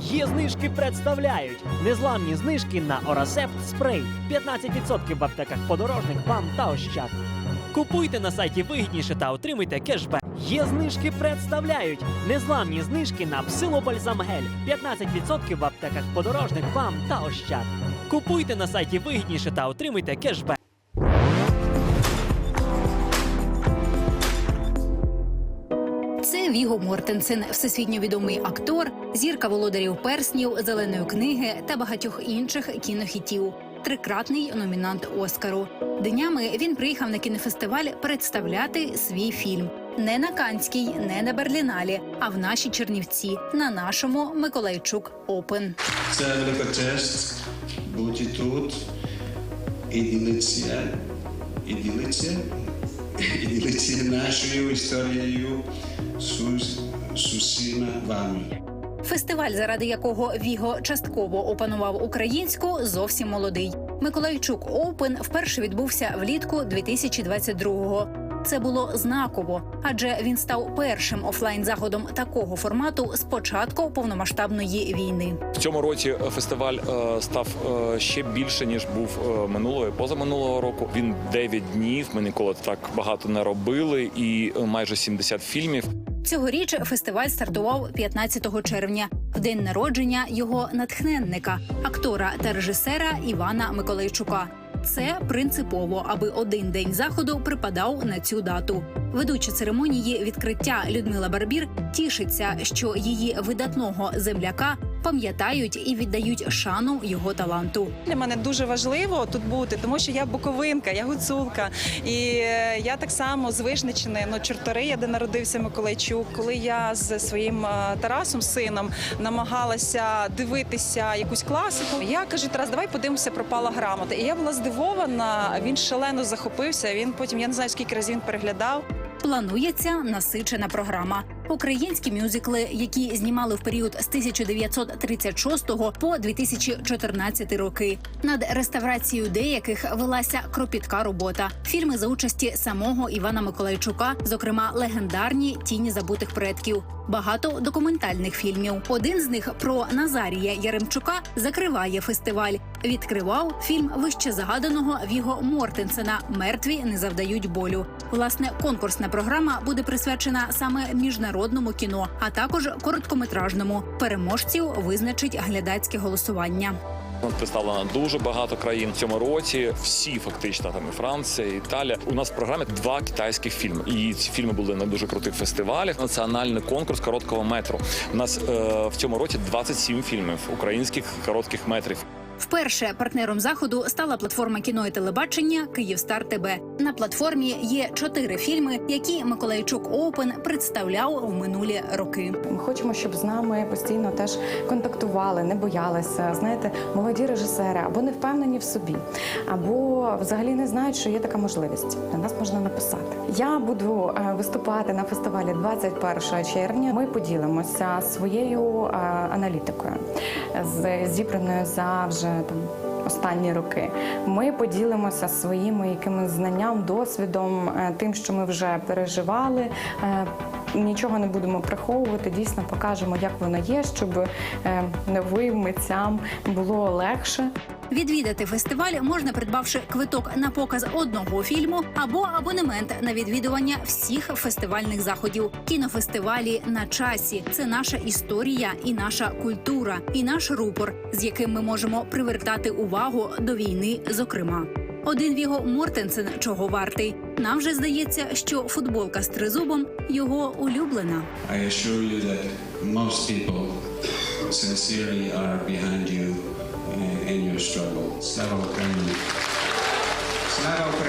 Є знижки представляють незламні знижки на Орасепт спрей 15% в аптеках подорожник, бам та ощад. Купуйте на сайті вигідніше та отримуйте кешбек. Є знижки представляють незламні знижки на псилобальзам гель 15% в аптеках подорожник, бам та ощад. Купуйте на сайті вигідніше та отримуйте кешбек. Це Віго Мортенсен, всесвітньо відомий актор, зірка володарів перснів, зеленої книги та багатьох інших кінохітів. Трикратний номінант Оскару. Днями він приїхав на кінофестиваль представляти свій фільм. Не на Канській, не на Берліналі, а в нашій Чернівці на нашому Миколайчук Опен. Це велика честь бути тут і ділитися, і ділитися, і ділитися нашою історією з, з усіма вами. Фестиваль, заради якого Віго частково опанував українську, зовсім молодий. Миколайчук Оупен вперше відбувся влітку 2022-го. Це було знаково, адже він став першим офлайн заходом такого формату з початку повномасштабної війни. В цьому році фестиваль е, став е, ще більше ніж був е, минулого і позаминулого року. Він 9 днів. Ми ніколи так багато не робили, і е, майже 70 фільмів. Цьогоріч фестиваль стартував 15 червня, в день народження його натхненника, актора та режисера Івана Миколайчука. Це принципово, аби один день заходу припадав на цю дату. Ведуча церемонії відкриття Людмила Барбір тішиться, що її видатного земляка пам'ятають і віддають шану його таланту. Для мене дуже важливо тут бути, тому що я буковинка, я гуцулка. І е, я так само з Вишничини, ну Чортория, де народився Миколайчук. Коли я з своїм е, Тарасом, сином, намагалася дивитися якусь класику, я кажу, Тарас, давай подивимося, пропала грамота. І я була здивована. Він шалено захопився. Він потім я не знаю скільки разів він переглядав. Планується насичена програма. Українські мюзикли, які знімали в період з 1936 по 2014 роки. Над реставрацією деяких велася кропітка робота. Фільми за участі самого Івана Миколайчука, зокрема легендарні тіні забутих предків. Багато документальних фільмів. Один з них про Назарія Яремчука закриває фестиваль. Відкривав фільм вище загаданого Віго Мортенсена Мертві не завдають болю. Власне, конкурсна програма буде присвячена саме міжнародному кіно, а також короткометражному. Переможців визначить глядацьке голосування. Представлено дуже багато країн в цьому році. Всі фактично там і Франція, і Італія. У нас в програмі два китайських фільми. І ці фільми були на дуже крутих фестивалях. Національний конкурс короткого метру. У нас е, в цьому році 27 фільмів українських коротких метрів. Вперше партнером заходу стала платформа кіно і телебачення Київстар ТБ. На платформі є чотири фільми, які Миколайчук Оупен представляв в минулі роки. Ми хочемо, щоб з нами постійно теж контактували, не боялися. Знаєте, молоді режисери або не впевнені в собі, або взагалі не знають, що є така можливість. На нас можна написати. Я буду е, виступати на фестивалі 21 червня. Ми поділимося своєю е, аналітикою, зібраною за вже там. Останні роки ми поділимося своїми якимись знанням, досвідом, е, тим, що ми вже переживали. Нічого не будемо приховувати, дійсно покажемо, як воно є, щоб е, новим митцям було легше. Відвідати фестиваль можна, придбавши квиток на показ одного фільму або абонемент на відвідування всіх фестивальних заходів. Кінофестивалі на часі це наша історія і наша культура, і наш рупор, з яким ми можемо привертати увагу до війни. Зокрема, один Віго Мортенсен чого вартий. Нам же здається, що футболка з тризубом його улюблена. Україні! Слава Україні!